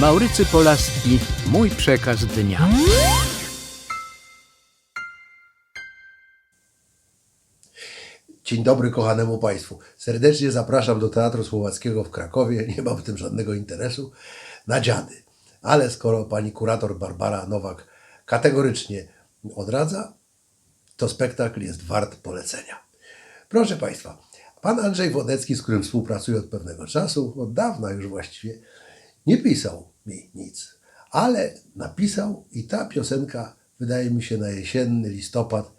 Maurycy Polaski, mój przekaz dnia. Dzień dobry kochanemu Państwu. Serdecznie zapraszam do Teatru Słowackiego w Krakowie. Nie mam w tym żadnego interesu. Na dziady. Ale skoro pani kurator Barbara Nowak kategorycznie odradza, to spektakl jest wart polecenia. Proszę Państwa, pan Andrzej Wodecki, z którym współpracuję od pewnego czasu, od dawna już właściwie, nie pisał mi nic, ale napisał i ta piosenka wydaje mi się na jesienny listopad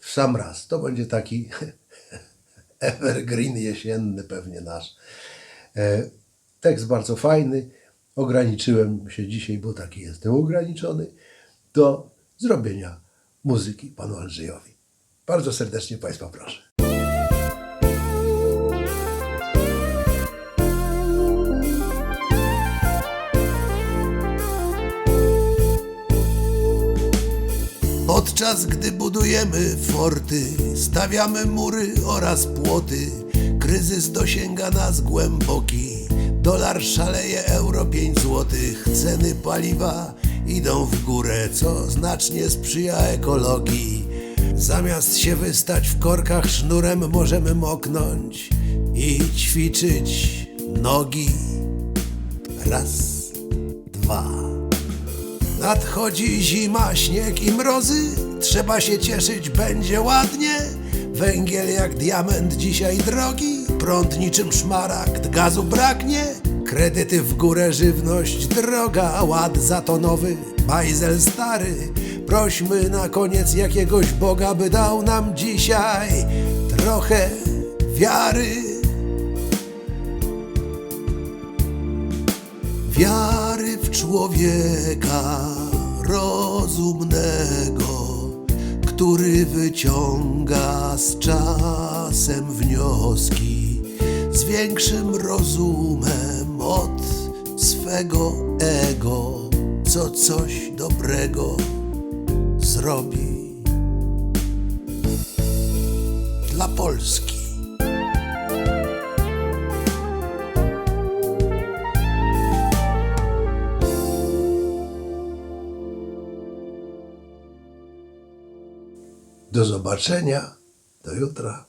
w sam raz. To będzie taki evergreen jesienny pewnie nasz. E, tekst bardzo fajny. Ograniczyłem się dzisiaj, bo taki jestem ograniczony, do zrobienia muzyki panu Andrzejowi. Bardzo serdecznie Państwa proszę. Podczas gdy budujemy forty, stawiamy mury oraz płoty, kryzys dosięga nas głęboki. Dolar szaleje, euro 5 złotych, ceny paliwa idą w górę, co znacznie sprzyja ekologii. Zamiast się wystać w korkach sznurem, możemy moknąć i ćwiczyć nogi. Raz, dwa. Nadchodzi zima, śnieg i mrozy, trzeba się cieszyć, będzie ładnie. Węgiel jak diament dzisiaj drogi, prąd niczym szmaragd, gazu braknie. Kredyty w górę, żywność droga, ład za to nowy, bajzel stary. Prośmy na koniec jakiegoś Boga, by dał nam dzisiaj trochę wiary. wiary człowieka rozumnego, który wyciąga z czasem wnioski z większym rozumem od swego ego, co coś dobrego zrobi dla Polski. Do zobaczenia. Do jutra.